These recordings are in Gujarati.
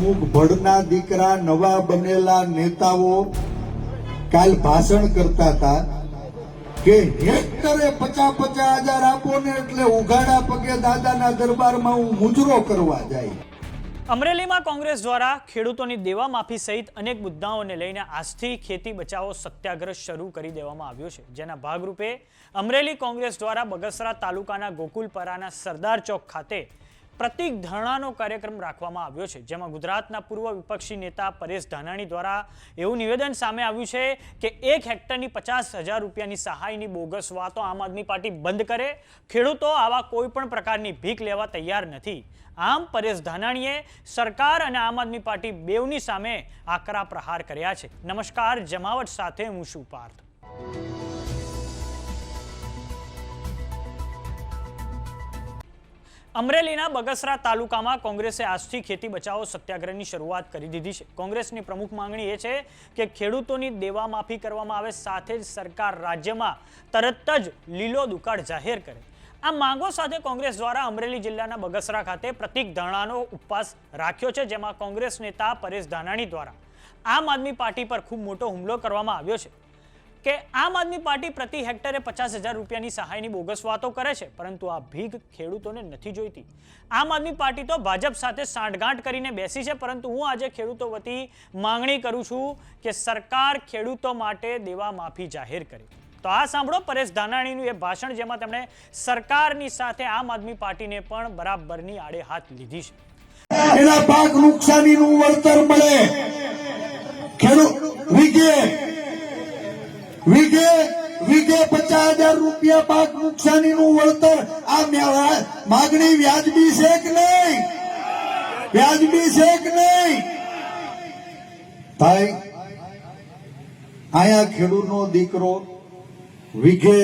અમુક ભડના દીકરા નવા બનેલા નેતાઓ કાલ ભાષણ કરતા હતા કે હેક્ટરે પચાસ પચાસ હજાર આપો ને એટલે ઉઘાડા પગે દાદાના દરબારમાં હું મુજરો કરવા જાય. અમરેલીમાં કોંગ્રેસ દ્વારા ખેડૂતોની દેવા માફી સહિત અનેક મુદ્દાઓને લઈને આજથી ખેતી બચાવો સત્યાગ્રહ શરૂ કરી દેવામાં આવ્યો છે. જેના ભાગરૂપે અમરેલી કોંગ્રેસ દ્વારા બગસરા તાલુકાના ગોકુલપરાના સરદાર ચોક ખાતે પ્રતિક ધરણાનો કાર્યક્રમ રાખવામાં આવ્યો છે, જેમાં ગુજરાતના પૂર્વ વિપક્ષી નેતા પરેશ ધાનાણી દ્વારા એવું નિવેદન સામે આવ્યું છે કે એક હેક્ટરની પચાસ હજાર રૂપિયાની સહાયની બોગસ વાતો આમ આદમી પાર્ટી બંધ કરે, ખેડૂતો આવા કોઈ પણ પ્રકારની ભીખ લેવા તૈયાર નથી. આમ પરેશ ધાનાણીએ સરકાર અને આમ આદમી પાર્ટી બેવની સામે આકરા પ્રહાર કર્યા છે. નમસ્કાર, જમાવટ સાથે હું શું પાર્થ. અમરેલીના બગસરા તાલુકામાં કોંગ્રેસે આજથી ખેતી બચાવો સત્યાગ્રહની શરૂઆત કરી દીધી છે. કોંગ્રેસની પ્રમુખ માંગણી એ છે કે ખેડૂતોની દેવા માફી કરવામાં આવે, સાથે જ સરકાર રાજ્યમાં તરત જ લીલો દુકાળ જાહેર કરે. આ માંગો સાથે કોંગ્રેસ દ્વારા અમરેલી જિલ્લાના બગસરા ખાતે પ્રતિક ધાણાનો ઉપવાસ રાખ્યો છે, જેમાં કોંગ્રેસ નેતા પરેશ ધાનાણી દ્વારા આમ આદમી પાર્ટી પર ખૂબ મોટો હુમલો કરવામાં આવ્યો છે. કે આમ આદમી પાર્ટી પ્રતિ હેક્ટરે પચાસ હજાર રૂપિયાની સહાયની બોગસ વાતો કરે છે, પરંતુ આ ભીખ ખેડૂતોને નથી જોઈતી. આમ આદમી પાર્ટી તો ભાજપ સાથે સાંઠગાંઠ કરીને બેસી છે, પરંતુ હું આજે ખેડૂતો વતી માંગણી કરું છું કે સરકાર ખેડૂતો માટે દેવા માફી જાહેર કરે. તો આ સાંભળો પરેશ ધાનાણીનું એ ભાષણ, જેમાં તેમણે સરકારની સાથે આમ આદમી પાર્ટીને પણ બરાબરની આડે હાથ લીધી છે. એના પાક નુકસાનીનું વળતર મળે. ખેડૂત વીઘે વીઘે વીઘે પચાસ હજાર રૂપિયા પાક નુકસાનીનું વળતર. આ માગણી વ્યાજબી છે કે નહીં? વ્યાજબી છે કે નહીં? ભાઈ, આયા ખેડૂતનો દીકરો વીઘે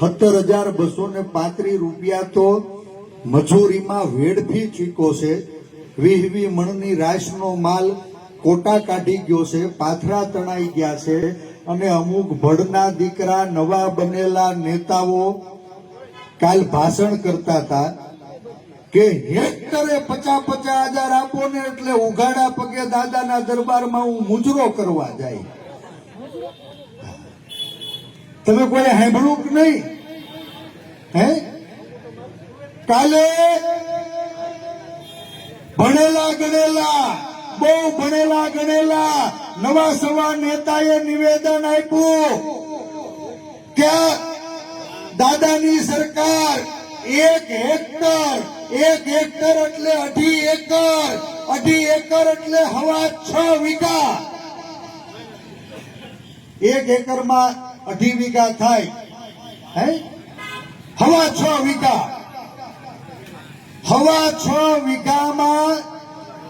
સત્તર હજાર બસો ને પાંત્રીસ રૂપિયા તો મજૂરીમાં વેડફી ચૂક્યો છે. વીહ વી મણની રાશનો માલ કોટા કાઢી ગયો છે, પાથરા તણાઈ ગયા છે. અને અમુક ભડના દીકરા નવા બનેલા નેતાઓ કાલ ભાષણ કરતા હતા કે હેક્ટરે પચાસ પચાસ હજાર આપો ને એટલે ઉઘાડા પગે દાદાના દરબારમાં હું મુજરો કરવા જાય. તમે કોઈ સાંભળ્યું કે નહીં? હે? કાલે ભણેલા ગણેલા બહુ ભણેલા ગણેલા નવા સવા નેતાએ નિવેદન આપ્યું કે દાદાની સરકાર એક હેક્ટર એક હેક્ટર એટલે અઢી એકર અઢી એકર એટલે હવા છ વીઘા. એક એકરમાં અઢી વીઘા થાય, હે? હવા છ વીઘા. હવા છ વીઘામાં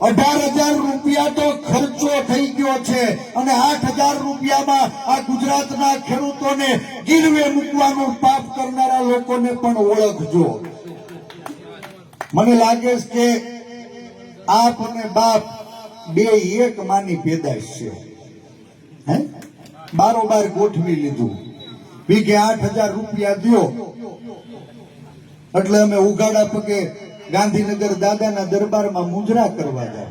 અઢાર હજાર રૂપિયા તો ખર્ચો થઈ ગયો છે અને આઠ હજાર રૂપિયામાં આ ગુજરાતના ખેડૂતોને ગીરવે મૂકવાનું પાપ કરનારા લોકોને પણ ઓળખજો. મને લાગે છે કે આપ અને બાપ બે એક માની પેદાશ છે. હે? બારોબાર ગોઠવી લીધું. વીઘે આઠ હજાર રૂપિયા દ્યો. એટલે અમે ઉગાડા પગે ગાંધીનગર દાદાના દરબારમાં મુજરા કરવા જાય.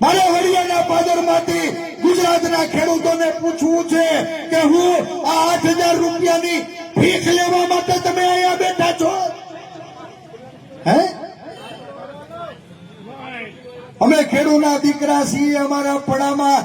મારે હરિયાણા પાદરમાંથી ગુજરાતના ખેડૂતોને પૂછવું છે કે હું આ આઠ હજાર રૂપિયાની ભીખ લેવા માટે તમે અહીંયા બેઠા છો? હે? અમે ખેડૂના દીકરા છીએ અમારા પડામાં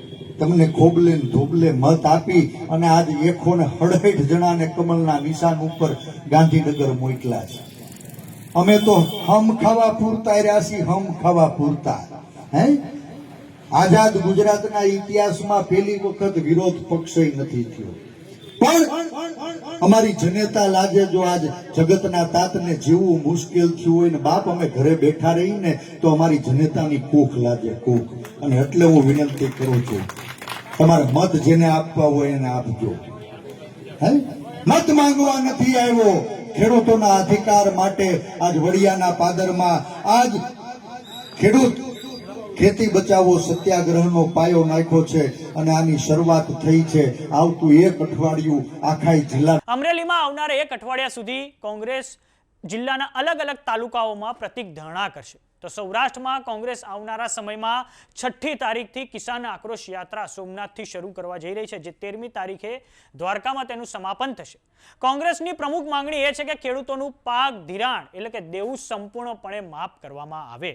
તમને ખોબલે ધોબલે મત આપી અને આજ એકો ને હડહેઠ જણાને કમલના નિશાન ઉપર ગાંધીનગર મોકલા છે. અમે તો હમ ખાવા પૂરતા રહ્યા છીએ, હમ ખાવા પૂરતા. હે? આઝાદ ગુજરાતના ઇતિહાસમાં પહેલી વખત વિરોધ પક્ષ નથી થયો. પણ અમારી જનેતા લાજે જો આજ જગતના તાતને જીવવું મુશ્કેલ થયું હોય ને બાપ અમે ઘરે બેઠા રહીને તો અમારી જનેતાની કૂખ લાગે કૂખ. અને એટલે હું વિનંતી કરું છું તમારે મત જેને આપવા હોય એને આપજો. હે? મત માંગવા નથી આવ્યો. ખેડૂતોના અધિકાર માટે આજ વડિયાના પાદરમાં આજ ખેડૂત ખેતી બચાવો સત્યાગ્રહનો પાયો નાખ્યો છે અને આની શરૂઆત થઈ છે આવતું એક અઠવાડિયું આખા જિલ્લા અમરેલીમાં આવનાર એક અઠવાડિયા સુધી કોંગ્રેસ જિલ્લાના અલગ અલગ તાલુકાઓમાં પ્રતિક ધરણા કરશે. તો સૌરાષ્ટ્રમાં કોંગ્રેસ આવનારા સમયમાં છઠ્ઠી તારીખથી કિસાન આક્રોશ યાત્રા સોમનાથથી શરૂ કરવા જઈ રહી છે, જે તેરમી તારીખે દ્વારકામાં તેનું સમાપન થશે. કોંગ્રેસની પ્રમુખ માંગણી એ છે કે ખેડૂતોનું પાક ધિરાણ એટલે કે દેવું સંપૂર્ણપણે માફ કરવામાં આવે.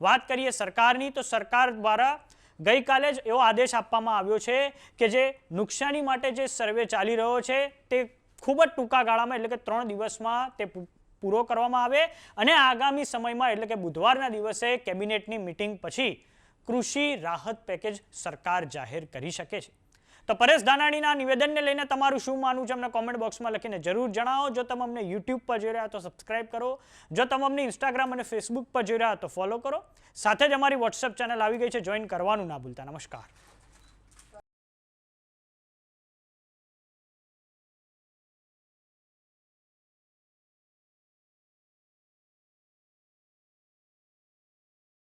વાત કરીએ સરકારની, તો સરકાર દ્વારા ગઈકાલે જ એવો આદેશ આપવામાં આવ્યો છે કે જે નુકસાની માટે જે સર્વે ચાલી રહ્યો છે, તે ખૂબ જ ટૂંકા ગાળામાં એટલે કે ત્રણ દિવસમાં તે પૂરો કરવામાં આવે અને આગામી સમયમાં એટલે કે બુધવારના દિવસે કેબિનેટની મિટિંગ પછી કૃષિ રાહત પેકેજ સરકાર જાહેર કરી શકે છે. તો પરેશ ધાનાણીના નિવેદનને લઈને તમારું શું માનવું છે? અમને કોમેન્ટ બોક્સમાં લખીને જરૂર જણાવો. જો તમે અમને યુટ્યુબ પર જોઈ રહ્યા તો સબસ્ક્રાઇબ કરો. જો તમે અમને ઇન્સ્ટાગ્રામ અને ફેસબુક પર જોઈ રહ્યા તો ફોલો કરો. સાથે જ અમારી વોટ્સએપ ચેનલ આવી ગઈ છે. જોઈન કરવાનું ના ભૂલતા. નમસ્કાર.